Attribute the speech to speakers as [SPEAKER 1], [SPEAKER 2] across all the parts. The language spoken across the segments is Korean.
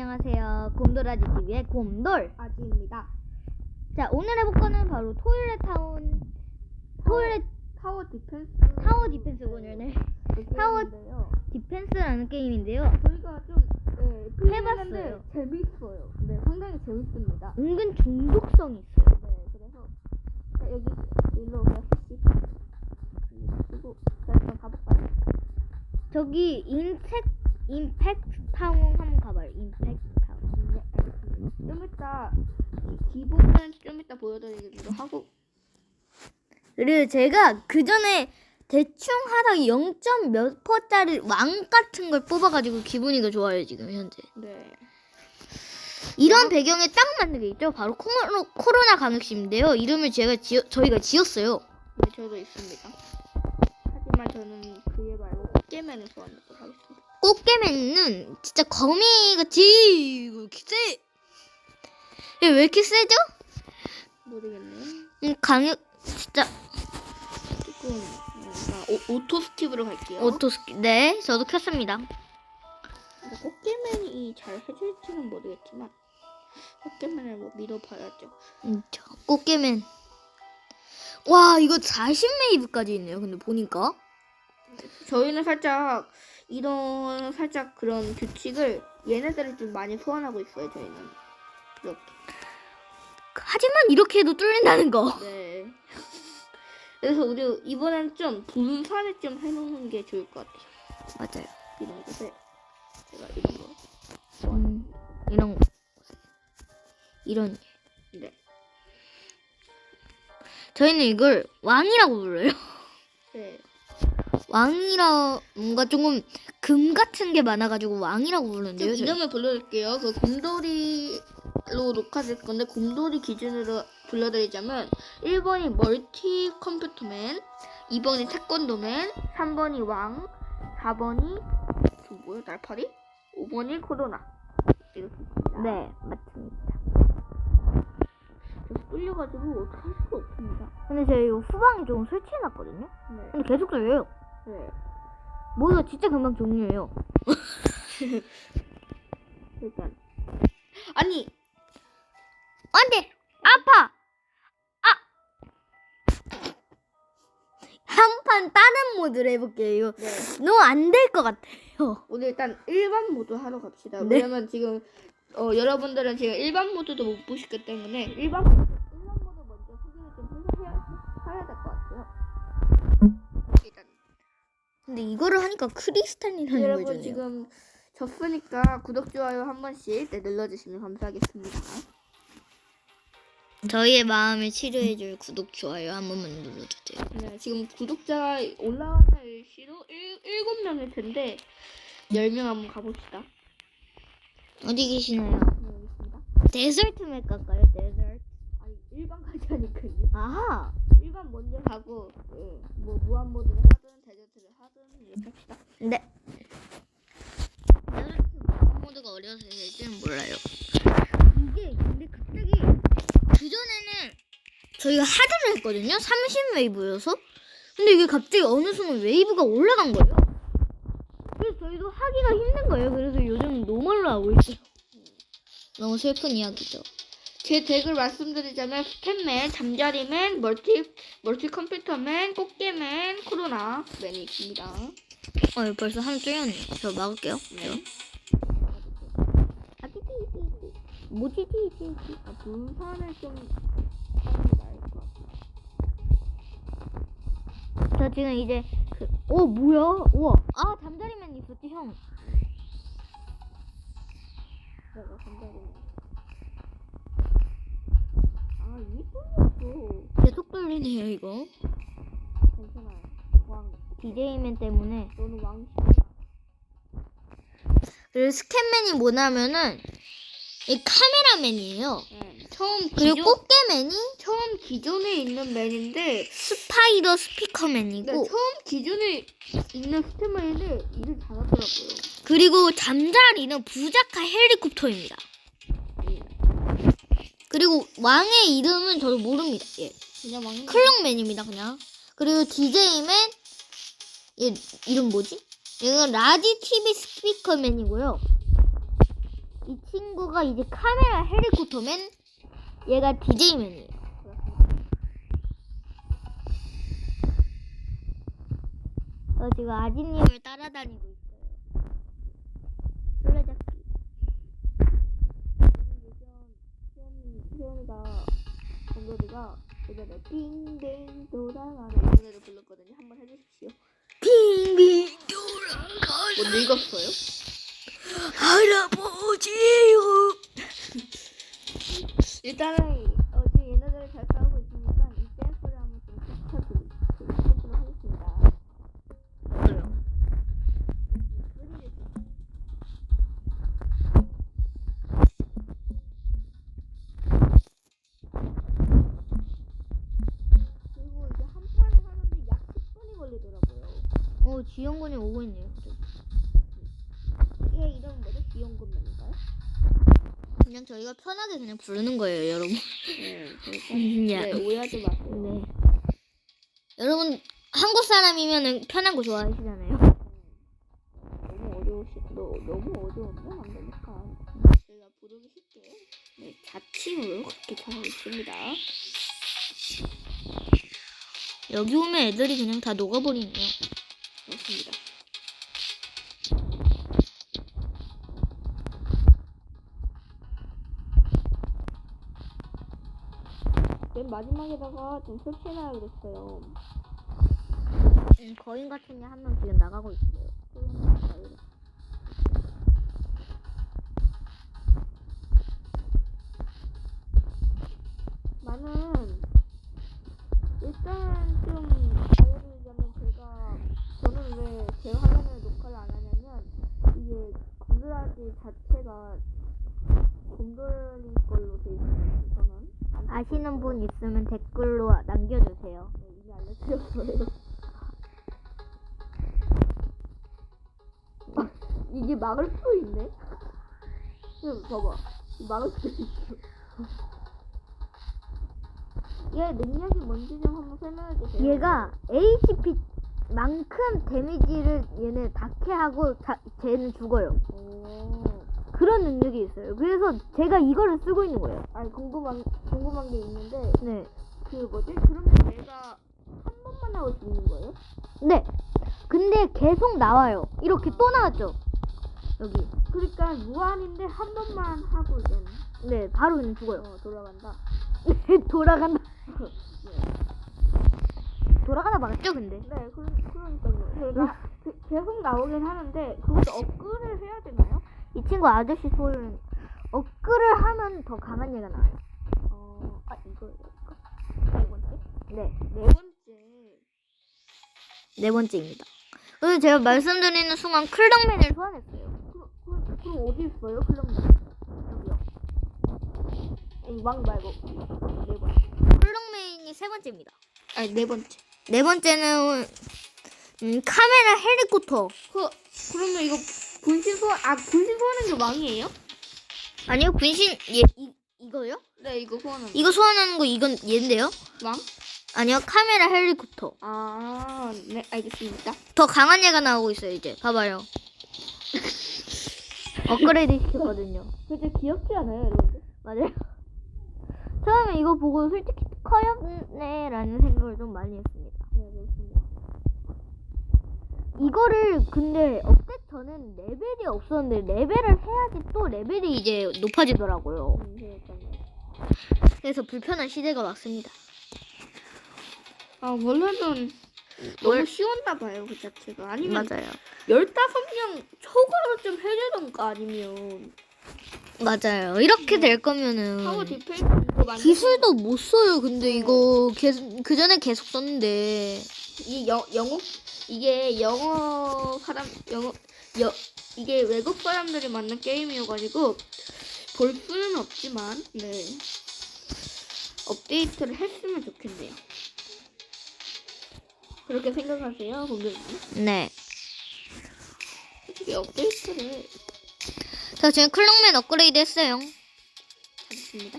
[SPEAKER 1] 안녕하세요. 곰돌아지 TV의 곰돌.
[SPEAKER 2] 아지입니다.
[SPEAKER 1] 자, 오늘 해볼 거는 바로 토일렛 타운, 토일렛
[SPEAKER 2] 타워 디펜스
[SPEAKER 1] 타워 디펜스군요. 타워-
[SPEAKER 2] 타워인데요.
[SPEAKER 1] 디펜스라는 게임인데요.
[SPEAKER 2] 저희가 좀 네,
[SPEAKER 1] 해봤어요.
[SPEAKER 2] 재밌어요. 네, 상당히 재밌습니다.
[SPEAKER 1] 은근 중독성이 있어요.
[SPEAKER 2] 네, 그래서 자, 여기 일로 오세요. 씨. 그리고 자, 일단 가볼까요?
[SPEAKER 1] 저기 인텍 임팩트 타운 한번 가봐요. 임팩트 타운.
[SPEAKER 2] 좀 이따 기- 기본은 좀 이따 보여드리기로 하고
[SPEAKER 1] 그리고 제가 그 전에 대충 하다가 0. 몇 퍼짜리 왕 같은 걸 뽑아가지고 기분이 더 좋아요 지금 현재.
[SPEAKER 2] 네.
[SPEAKER 1] 이런 배경에 딱 맞는 게 있죠. 바로 코로, 코로나 감염시인데요. 이름을 제가 지어, 저희가 지었어요.
[SPEAKER 2] 네, 저도 있습니다. 하지만 저는 그에 말고 꽃게맨을 좋아하도록 하겠습니다.
[SPEAKER 1] 꽃게맨은 진짜 거미같이 이렇게 세. 얘왜 이렇게 세죠?
[SPEAKER 2] 모르겠네요.
[SPEAKER 1] 음, 강력 진짜
[SPEAKER 2] 조금 뭔가 오, 오토 스킵으로 갈게요.
[SPEAKER 1] 오토스키. 네, 저도 켰습니다.
[SPEAKER 2] 근데 꽃게맨이 잘 해줄지는 모르겠지만 꽃게맨을 뭐 믿어봐야죠.
[SPEAKER 1] 음, 저 꽃게맨. 와, 이거 40 메이브까지 있네요. 근데 보니까
[SPEAKER 2] 저희는 살짝 이런 살짝 그런 규칙을 얘네들을 좀 많이 소환하고 있어요. 저희는 이렇게.
[SPEAKER 1] 하지만 이렇게 해도 뚫린다는 거.
[SPEAKER 2] 네. 그래서 우리 이번엔 좀 분산을 좀 해놓는 게 좋을 것 같아요.
[SPEAKER 1] 맞아요.
[SPEAKER 2] 이런 곳에 제가 이런 거.
[SPEAKER 1] 음, 이런 거. 이런.
[SPEAKER 2] 네.
[SPEAKER 1] 저희는 이걸 왕이라고 불러요.
[SPEAKER 2] 네.
[SPEAKER 1] 왕이라 뭔가 조금 금 같은 게 많아가지고 왕이라고
[SPEAKER 2] 좀
[SPEAKER 1] 부르는데요. 저희.
[SPEAKER 2] 이름을 불러드릴게요. 그 곰돌이로 녹화될 건데 곰돌이 기준으로 불러드리자면 1번이 멀티 컴퓨터맨, 2번이 태권도맨, 3번이 왕, 4번이 저 뭐야 날파리, 5번이 코로나 이렇게 있습니다.
[SPEAKER 1] 네, 맞습니다.
[SPEAKER 2] 그래서 뚫려가지고 어떻게 할 수가 없습니다.
[SPEAKER 1] 근데 제가 이거 후방에 조금 설치해놨거든요.
[SPEAKER 2] 네.
[SPEAKER 1] 근데 계속 뚫려요.
[SPEAKER 2] 네.
[SPEAKER 1] 모두가 진짜 금방 종료해요.
[SPEAKER 2] 일단 아니
[SPEAKER 1] 안 돼! 아파! 아! 한판 다른 모드로 해볼게요.
[SPEAKER 2] 네.
[SPEAKER 1] 너무 안 될 것 같아요.
[SPEAKER 2] 오늘 일단 일반 모드 하러 갑시다.
[SPEAKER 1] 네.
[SPEAKER 2] 왜냐면 지금 어, 여러분들은 지금 일반 모드도 못 보시기 때문에 일반 모드, 일반
[SPEAKER 1] 근데 이거를 하니까 크리스탈이라는
[SPEAKER 2] 여러분
[SPEAKER 1] 거잖아요.
[SPEAKER 2] 지금 졌으니까 구독 좋아요 한 번씩 네, 눌러주시면 감사하겠습니다.
[SPEAKER 1] 저희의 마음을 치료해줄 구독, 좋아요 한 번만 눌러주세요.
[SPEAKER 2] 네, 지금 구독자 올라가는 일시로 일, 7명일 텐데 10명 한번 가봅시다.
[SPEAKER 1] 어디 계시나요?
[SPEAKER 2] 네, 여기 있습니다.
[SPEAKER 1] 데설트 맵 갈까요? 데설트.
[SPEAKER 2] 일반 가자니까요.
[SPEAKER 1] 아하.
[SPEAKER 2] 일반 먼저 가고 예, 뭐 무한 모드를 하든 데저트를 하든 이렇게 합시다.
[SPEAKER 1] 네. 데설트 무한 모드가 어려서 될지는 몰라요. 이게 근데 갑자기 그 전에는 저희가 하드를 했거든요. 30 웨이브여서. 근데 이게 갑자기 어느 순간 웨이브가 올라간 거예요. 그래서 저희도 하기가 힘든 거예요. 그래서 요즘 노멀로 하고 있어요. 너무 슬픈 이야기죠.
[SPEAKER 2] 제 덱을 말씀드리자면 스캔맨, 잠자리맨, 멀티 멀티 컴퓨터맨, 꽃게맨, 코로나 맨이 있습니다.
[SPEAKER 1] 어, 벌써 하나 뚫렸네. 저 막을게요.
[SPEAKER 2] 네.
[SPEAKER 1] 아, 띠띠 띠띠. 뭐지, 띠띠 띠.
[SPEAKER 2] 아, 분산을 좀 하는 게 나을 것 같아요.
[SPEAKER 1] 저 지금 이제 그, 어 뭐야? 우와. 아 잠자리맨 있었지 형.
[SPEAKER 2] 내가 잠자리맨. 아, 뚫렸어.
[SPEAKER 1] 계속 돌리네요 이거.
[SPEAKER 2] 괜찮아요. 왕.
[SPEAKER 1] DJ맨 때문에.
[SPEAKER 2] 너는 왕.
[SPEAKER 1] 그리고 스캔맨이 뭐냐면은 이 카메라맨이에요.
[SPEAKER 2] 네. 처음
[SPEAKER 1] 그리고
[SPEAKER 2] 기존,
[SPEAKER 1] 꽃게맨이
[SPEAKER 2] 처음 기존에 있는 맨인데
[SPEAKER 1] 스파이더
[SPEAKER 2] 네,
[SPEAKER 1] 스피커맨이고
[SPEAKER 2] 처음 기존에 있는 스테마인데 일을 잘하더라고요.
[SPEAKER 1] 그리고 잠자리는 부자카 헬리콥터입니다. 그리고 왕의 이름은 저도 모릅니다. 예.
[SPEAKER 2] 그냥 왕.
[SPEAKER 1] 클럭맨입니다, 그냥. 그리고 DJ맨, 얘 이름 뭐지? 이건 라디 TV 스피커맨이고요. 이 친구가 이제 카메라 헬리콥터맨, 얘가 DJ맨이에요. 저 지금 아지님을 따라다니고 있어요. 술래잡기.
[SPEAKER 2] 수현이가 정돌이가 예전에 빙빙 돌아가는 이 노래를 불렀거든요. 한번 해주십시오.
[SPEAKER 1] 빙빙 돌아가
[SPEAKER 2] 뭐 늙었어요?
[SPEAKER 1] 할아버지요.
[SPEAKER 2] 일단은 어, 지금 얘네들 잘 싸우고 있으니까 이 댄스를 한번 좀 시켜드리도록 하겠습니다. 그리고 이제 한 판을 하는데 약 10분이 걸리더라고요.
[SPEAKER 1] 어, 지영군이 오고 있네요.
[SPEAKER 2] 얘 이름 뭐죠? 기용군맨인가요?
[SPEAKER 1] 그냥 저희가 편하게 그냥 부르는 거예요, 여러분.
[SPEAKER 2] 네,
[SPEAKER 1] 야.
[SPEAKER 2] 네, 오해하지 마세요.
[SPEAKER 1] 네. 여러분 한국 사람이면은 편한 거 좋아하시잖아요.
[SPEAKER 2] 너무 어려우시, 너, 너무 어려운데 안 되니까 제가 부르기 쉽게 네, 자칭으로 그렇게 잘하고 있습니다.
[SPEAKER 1] 여기 오면 애들이 그냥 다 녹아버리네요.
[SPEAKER 2] 마지막에다가 좀 설치해놔야 그랬어요.
[SPEAKER 1] 음, 거인 같은 게 한 명 지금 나가고 있어요.
[SPEAKER 2] 수 있어. 얘 능력이 뭔지 좀 한번 설명해 주세요.
[SPEAKER 1] 얘가 HP만큼 데미지를 얘네 닿게 다 쟤는 죽어요.
[SPEAKER 2] 오.
[SPEAKER 1] 그런 능력이 있어요. 그래서 제가 이거를 쓰고 있는 거예요.
[SPEAKER 2] 아니, 궁금한, 궁금한 게 있는데,
[SPEAKER 1] 네.
[SPEAKER 2] 그 뭐지? 그러면 내가 한 번만 하고 죽는 거예요?
[SPEAKER 1] 네. 근데 계속 나와요. 이렇게 또 나왔죠. 여기.
[SPEAKER 2] 그러니까 무한인데 한 번만 하고 이제
[SPEAKER 1] 네, 바로 그냥 죽어요.
[SPEAKER 2] 어, 돌아간다.
[SPEAKER 1] 돌아간다. 돌아가다 맞죠, 근데?
[SPEAKER 2] 네, 그, 그러니까요. 그러니까 그- 계속 나오긴 하는데 그것도 업글을 해야 되나요?
[SPEAKER 1] 이 친구 아저씨 소유는 업글을 하면 더 강한 얘가 나와요.
[SPEAKER 2] 어, 아. 이거? 네 번째?
[SPEAKER 1] 네,
[SPEAKER 2] 네 번째.
[SPEAKER 1] 네 번째입니다. 그래서 제가 말씀드리는 순간 클덕맨을 소환했어요.
[SPEAKER 2] 그, 그럼 어디 있어요? 클럽
[SPEAKER 1] 여기요.
[SPEAKER 2] 아니 왕 말고 네 번째.
[SPEAKER 1] 클덕맨이 세 번째입니다.
[SPEAKER 2] 아니 네 번째.
[SPEAKER 1] 네 번째는 음, 카메라 헬리콥터.
[SPEAKER 2] 그 그러면 이거 분신 소환 아 분신 소환하는 게 왕이에요?
[SPEAKER 1] 아니요, 분신 얘 이, 이거요?
[SPEAKER 2] 네 이거 소환하는
[SPEAKER 1] 이거 소환하는 거 이건 얘인데요?
[SPEAKER 2] 왕?
[SPEAKER 1] 아니요, 카메라 헬리콥터.
[SPEAKER 2] 아, 네 알겠습니다.
[SPEAKER 1] 더 강한 얘가 나오고 있어요, 이제. 봐봐요. 업그레이드 시켰거든요.
[SPEAKER 2] 진짜 귀엽지 않아요, 여러분들?
[SPEAKER 1] 맞아요. 처음에 이거 보고 솔직히 커였네라는 생각을 좀 많이 했습니다.
[SPEAKER 2] 네 그렇습니다.
[SPEAKER 1] 이거를 근데 업데이트 전엔 레벨이 없었는데 레벨을 해야지 또 레벨이 이제 높아지더라고요.
[SPEAKER 2] 음.
[SPEAKER 1] 그래서 불편한 시대가 왔습니다.
[SPEAKER 2] 아 원래는 너무 쉬웠나 봐요 그 자체가 아니면
[SPEAKER 1] 맞아요.
[SPEAKER 2] 15명 초과로 좀 해주던가 아니면
[SPEAKER 1] 맞아요. 이렇게 될 거면은
[SPEAKER 2] 디펜스 이거
[SPEAKER 1] 기술도 못 써요. 근데 이거 계속 그 전에 계속 썼는데
[SPEAKER 2] 이 영, 영어 이게 영어 사람 영어 여 이게 외국 사람들이 만든 게임이어가지고 볼 수는 없지만 네 업데이트를 했으면 좋겠네요. 그렇게 생각하세요, 공격님?
[SPEAKER 1] 네.
[SPEAKER 2] 솔직히 업데이트를
[SPEAKER 1] 저 지금 클럭맨 업그레이드 했어요.
[SPEAKER 2] 하겠습니다.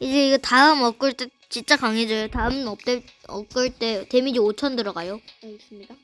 [SPEAKER 1] 이제 이거 다음 업글 때 진짜 강해져요. 다음 업데 업글 때 데미지 5천 들어가요.
[SPEAKER 2] 알겠습니다.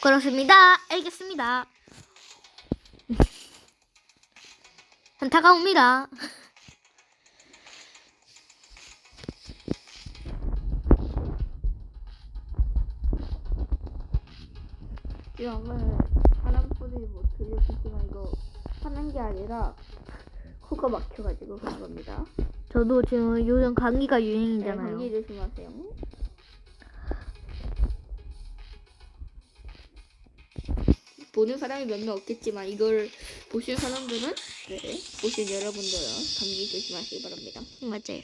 [SPEAKER 1] 그렇습니다. 알겠습니다. 현타가 옵니다.
[SPEAKER 2] 지금은 사람소리 뭐 들렸겠지만 이거 하는 게 아니라 코가 막혀가지고 그런 겁니다.
[SPEAKER 1] 저도 지금 요즘 감기가
[SPEAKER 2] 네,
[SPEAKER 1] 유행이잖아요.
[SPEAKER 2] 감기 조심하세요. 보는 사람이 몇 명 없겠지만 이걸 보신 사람들은 네 보신 여러분들은 감기 조심하시기 바랍니다.
[SPEAKER 1] 맞아요.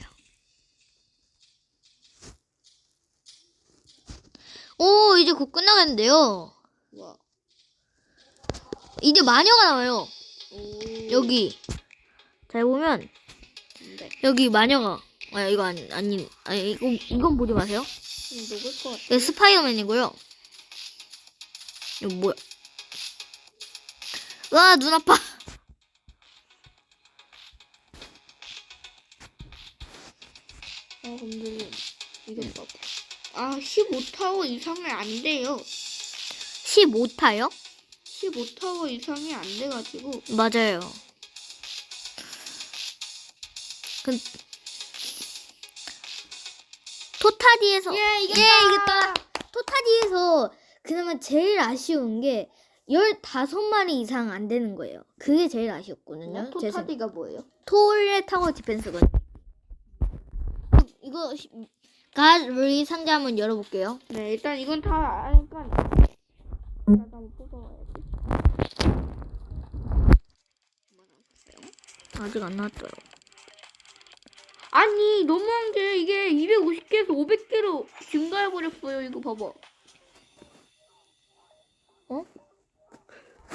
[SPEAKER 1] 오, 이제 곧 끝나겠는데요.
[SPEAKER 2] 와.
[SPEAKER 1] 이제 마녀가 나와요.
[SPEAKER 2] 오.
[SPEAKER 1] 여기. 잘 보면,
[SPEAKER 2] 네.
[SPEAKER 1] 여기 마녀가. 아, 이거 아니, 아니, 아니, 이거, 이건 보지 마세요.
[SPEAKER 2] 좀 녹을 것 같아.
[SPEAKER 1] 이거 스파이더맨이고요. 이거 뭐야? 와, 눈 아파.
[SPEAKER 2] 아 근데 이건 봐. 아 15타워 이상이 안 돼요.
[SPEAKER 1] 15타요?
[SPEAKER 2] 15타워 이상이 안 돼가지고
[SPEAKER 1] 맞아요. 그, 토타디에서.
[SPEAKER 2] 예
[SPEAKER 1] 예, 이겼다. 토타디에서 그나마 제일 아쉬운 게 15마리 이상 안 되는 거예요. 그게 제일 아쉬웠거든요. 제 생-
[SPEAKER 2] 토타디가 뭐예요?
[SPEAKER 1] 토일레 타워 디펜스거든요. 이거 시- 가리 상자 한번 열어볼게요.
[SPEAKER 2] 네 일단 이건 다 아니까 뽑아와야지.
[SPEAKER 1] 아직 안 나왔어요.
[SPEAKER 2] 아니 너무한 게 이게 250개에서 500개로 증가해 버렸어요. 이거 봐봐.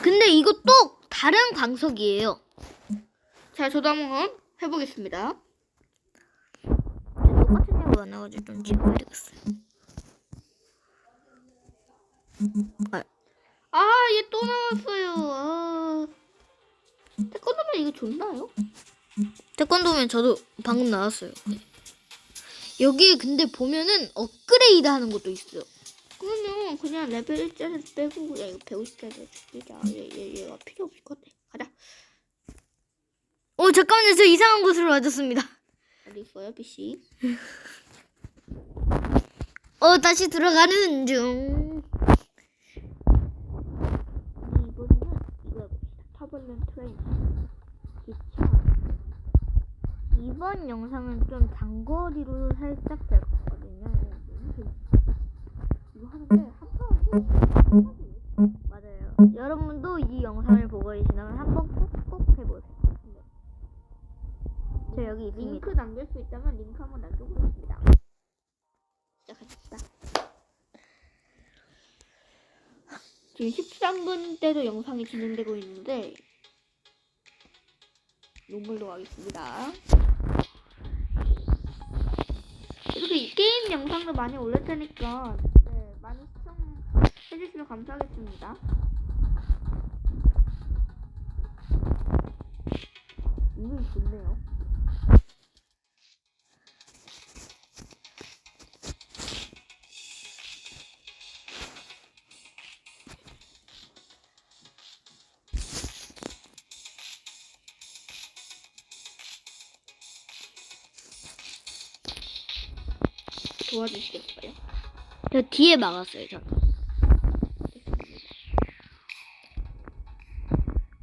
[SPEAKER 1] 근데 이거 또 다른 광석이에요.
[SPEAKER 2] 자 저도 한번 해보겠습니다.
[SPEAKER 1] 똑같은 녀가 나가지고 좀 찍어야 되겠어요. 아,
[SPEAKER 2] 아 얘 또 나왔어요. 아. 태권도면 이거 좋나요?
[SPEAKER 1] 태권도면 저도 방금 나왔어요. 여기 근데 보면은 업그레이드 하는 것도 있어요.
[SPEAKER 2] 그러면 그냥 레벨 1짜리 빼고 그냥 이거 150짜리 쓰자. 얘, 얘, 얘가 필요 없을 것 같아. 가자.
[SPEAKER 1] 어 잠깐만요 저 이상한 곳으로 와줬습니다.
[SPEAKER 2] 어디 있어요, PC?
[SPEAKER 1] 어 다시 들어가는 중.
[SPEAKER 2] 우리 이번에는 이거 해봅시다. 터블렌 트레인. 기차.
[SPEAKER 1] 이번 영상은 좀 장거리로 살짝 될것 같거든요.
[SPEAKER 2] 이거 하는데 한판
[SPEAKER 1] 맞아요. 여러분도 이 영상을 보고 계시다면 한번 꼭꼭 해보세요. 저 여기 있습니다.
[SPEAKER 2] 링크 남길 수 있다면 링크 한번 남겨보겠습니다. 시작하겠습니다. 지금 13분 때도 영상이 진행되고 있는데 눈물로 가겠습니다. 이렇게 영상도 많이 올릴 테니까 네, 많이 시청해주시면 감사하겠습니다. 이미 좋네요. 도와주시겠어요?
[SPEAKER 1] 저 뒤에 막았어요. 저.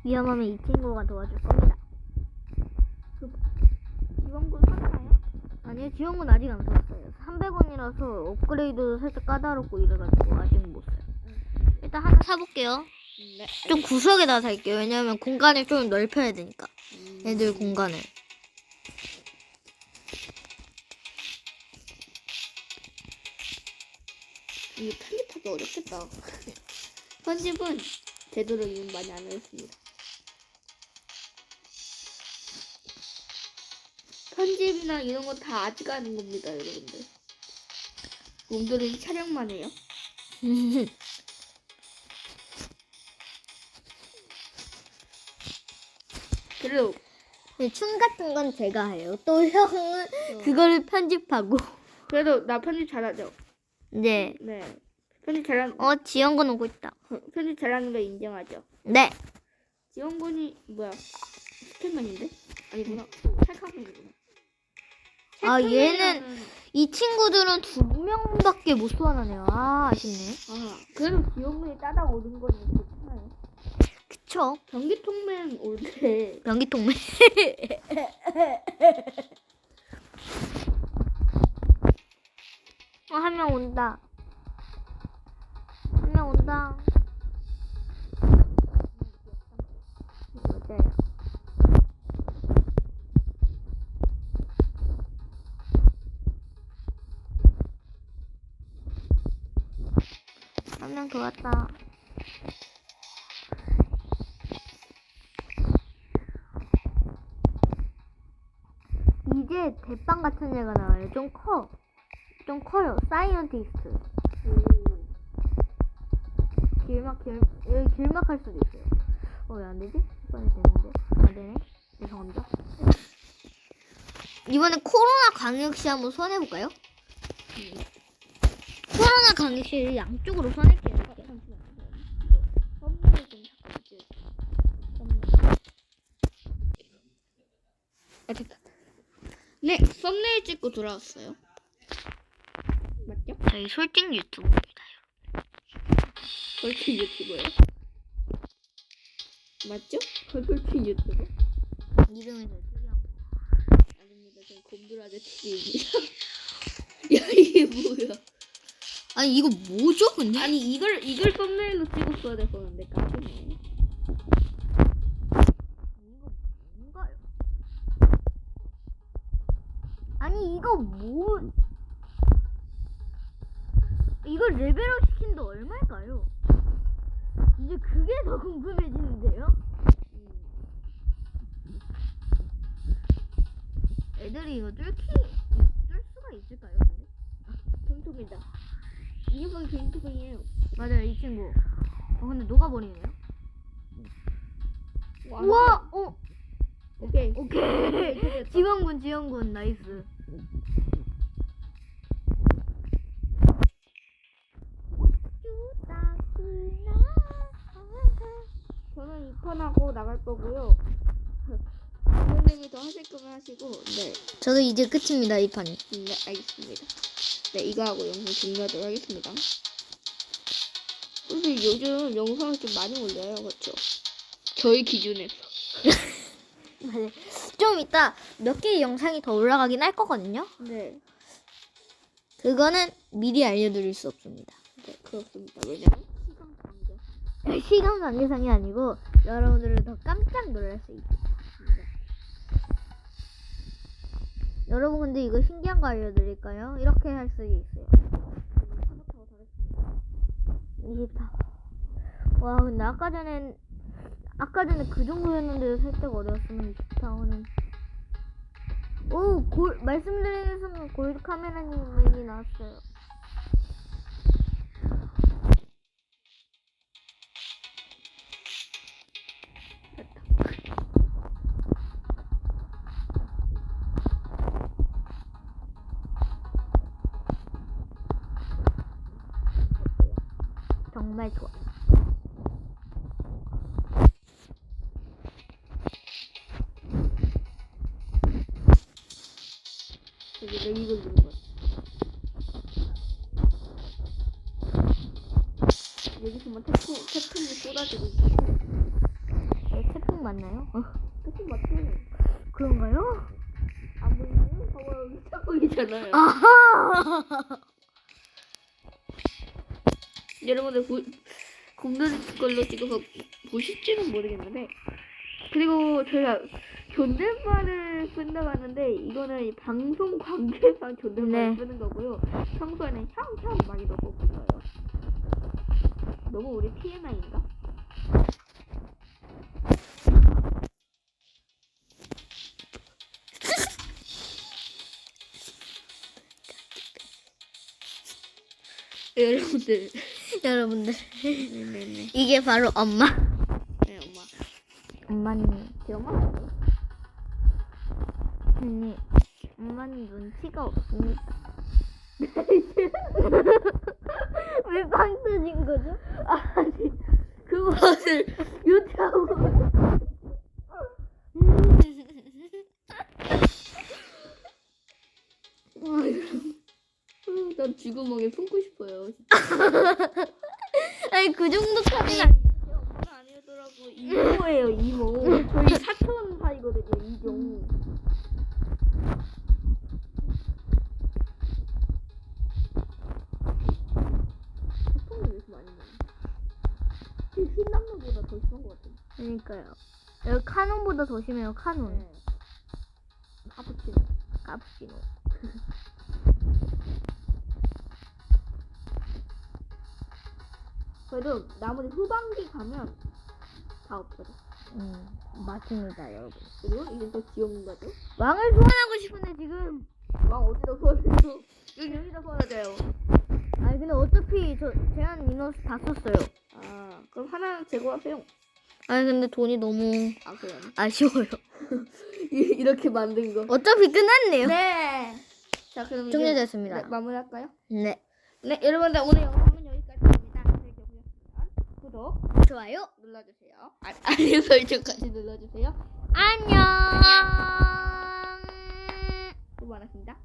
[SPEAKER 1] 위험하면 이 친구가 도와줄 겁니다.
[SPEAKER 2] 지원군 사나요?
[SPEAKER 1] 아니요, 지원군 아직 안 샀어요. 300원이라서 업그레이드 살짝 까다롭고 이래가지고 아직 못 사요. 일단 하나 사볼게요.
[SPEAKER 2] 네.
[SPEAKER 1] 좀 구석에다 살게요. 왜냐면 공간을 좀 넓혀야 되니까.
[SPEAKER 2] 음,
[SPEAKER 1] 애들 공간을.
[SPEAKER 2] 이거 편집하기 어렵겠다. 편집은 제대로 이미 많이 안 했습니다. 편집이나 이런 거 다 아직 하는 겁니다, 여러분들. 놈들은 촬영만 해요. 그래도
[SPEAKER 1] 네, 춤 같은 건 제가 해요. 또 형은 그거를 편집하고.
[SPEAKER 2] 그래도 나 편집 잘하죠.
[SPEAKER 1] 네.
[SPEAKER 2] 네. 편집 잘하는
[SPEAKER 1] 어, 지원군 오고 있다.
[SPEAKER 2] 편집 잘하는 거 인정하죠.
[SPEAKER 1] 네.
[SPEAKER 2] 지원군이 뭐야? 스캔맨인데? 아니구나. 찰칵맨이구나.
[SPEAKER 1] 아, 얘는 이 친구들은 두 명밖에 못 소환하네요. 아 아쉽네.
[SPEAKER 2] 아, 그래도 기억문이 따닥 오는 건 괜찮아요.
[SPEAKER 1] 그쵸?
[SPEAKER 2] 전기통맨 올 때.
[SPEAKER 1] 변기통맨. 어, 한명 온다. 한 명 온다. 맞아요. 한 명 더 왔다. 이제 대빵 같은 애가 나와요. 좀 커. 좀 커요. 사이언티스트. 길막, 길, 여기 길막 할 수도 있어요. 어, 왜 안 되지? 이번에 되는데. 안 되네. 죄송합니다. 이번에 코로나 광역시 한번? 코로나 양쪽으로. 이렇게.
[SPEAKER 2] 썸네일 좀 잠깐 찍 아, 됐다. 네, 썸네일 찍고 돌아왔어요.
[SPEAKER 1] 저희 솔직 유튜브입니다.
[SPEAKER 2] 벌칙 유튜버요. 맞죠? 벌칙 유튜버?
[SPEAKER 1] 이름이 더 특이한 거.
[SPEAKER 2] 아닙니다. 전 곰돌아제 TV입니다. 야, 이게 뭐야?
[SPEAKER 1] 아니, 이거 뭐죠, 근데?
[SPEAKER 2] 아니, 이걸, 이걸 썸네일로 찍었어야 됐었는데, 깜짝이야.
[SPEAKER 1] 이거 뭔가요? 아니 이거 뭐? 이거 레벨업 시킨데 얼마일까요? 이제 그게 더 궁금해지는데요? 애들이 이거 뚫기 뚫 수가 있을까요? 근데?
[SPEAKER 2] 통통이다. 이 녀석이 개인통이에요.
[SPEAKER 1] 맞아요 이 친구. 어 근데 녹아버리네요. 우와, 어,
[SPEAKER 2] 오케이.
[SPEAKER 1] 오케이. 지원군 지원군 나이스.
[SPEAKER 2] 2턴하고 나갈 거고요. 부모님이 더 하실 거면 하시고, 네.
[SPEAKER 1] 저도 이제 끝입니다 이 판이.
[SPEAKER 2] 네, 알겠습니다. 네, 이거 하고 영상 종료하도록 하겠습니다. 근데 요즘 영상을 좀 많이 올려요, 그렇죠? 저희 기준에서.
[SPEAKER 1] 맞아요. 좀 이따 몇 개의 영상이 더 올라가긴 할 거거든요.
[SPEAKER 2] 네,
[SPEAKER 1] 그거는 미리 알려드릴 수 없습니다.
[SPEAKER 2] 네, 그렇습니다. 왜냐면 시간 관계.
[SPEAKER 1] 시간 관계상이 아니고 여러분들을 더 깜짝 놀랄 수 있습니다. 여러분 근데 이거 신기한 거 알려드릴까요? 이렇게 할 수 있어요.
[SPEAKER 2] 사부타고 잘했습니다.
[SPEAKER 1] 24. 와 근데 아까 전엔 아까 전에 그 정도였는데 살짝 어려웠으면 24호는 오 골, 말씀드리는 순간 골드 카메라님이 나왔어요. 정말 좋아.
[SPEAKER 2] 여기 내기걸 누른 거. 여기서만 태풍, 태풍이 쏟아지고 있어.
[SPEAKER 1] 네, 태풍 맞나요? 어,
[SPEAKER 2] 태풍 맞죠?
[SPEAKER 1] 그런가요?
[SPEAKER 2] 안 보이네요? 봐봐요, 여기 태풍이잖아요.
[SPEAKER 1] 아하!
[SPEAKER 2] 여러분들 보, 곰돌이 걸로 찍어서 보실지는 모르겠는데 그리고 저희가 존댓말을 쓴다고 하는데 이거는 이 방송 관계상 존댓말
[SPEAKER 1] 네.
[SPEAKER 2] 쓰는 거고요 평소에는 형형 많이 넣고 불러요 너무 우리 TMI인가? 여러분들
[SPEAKER 1] 여러분들
[SPEAKER 2] 네네네
[SPEAKER 1] 이게 바로 엄마.
[SPEAKER 2] 네 엄마
[SPEAKER 1] 엄마님,
[SPEAKER 2] 제 엄마 맞아요?
[SPEAKER 1] 언니, 엄마는 눈치가 없습니다. 왜 빵 터진 거죠?
[SPEAKER 2] 아니 그것을 유튜브 쥐구멍에 품고 싶어요.
[SPEAKER 1] 아니 그 정도까지
[SPEAKER 2] 제 엄마가 아니더라고 이모예요 이모. 저희 사촌 사이거든요 이종. 태풍이 왜 이렇게 많이 나요? 흰남노보다 더 심한 것 같아요.
[SPEAKER 1] 그러니까요. 여기 카논보다 더 심해요. 카논.
[SPEAKER 2] 네. 카푸치노.
[SPEAKER 1] 카푸치노.
[SPEAKER 2] 그래도 나머지 후반기 가면 다 없어져.
[SPEAKER 1] 음 맞습니다, 여러분.
[SPEAKER 2] 그리고 이제 또 귀여운 거죠.
[SPEAKER 1] 왕을 소환하고 싶은데 지금.
[SPEAKER 2] 왕 어디다 소환해요? 여기 여기다 소환하자요.
[SPEAKER 1] 아니 근데 어차피 저 제한 인원수 다 썼어요.
[SPEAKER 2] 아 그럼 하나 제거하세요.
[SPEAKER 1] 아니 근데 돈이 너무
[SPEAKER 2] 아 그래요?
[SPEAKER 1] 아쉬워요.
[SPEAKER 2] 이- 이렇게 만든 거.
[SPEAKER 1] 어차피 끝났네요.
[SPEAKER 2] 네. 자 그럼 이제
[SPEAKER 1] 정리됐습니다.
[SPEAKER 2] 네, 마무리할까요?
[SPEAKER 1] 네.
[SPEAKER 2] 네 여러분들 오늘 영상은 여기까지입니다. 재밌게 보셨다면 구독
[SPEAKER 1] 좋아요.
[SPEAKER 2] 눌러주세요. 아, 알림 설정까지 눌러주세요.
[SPEAKER 1] 안녕.
[SPEAKER 2] 수고 많으십니다.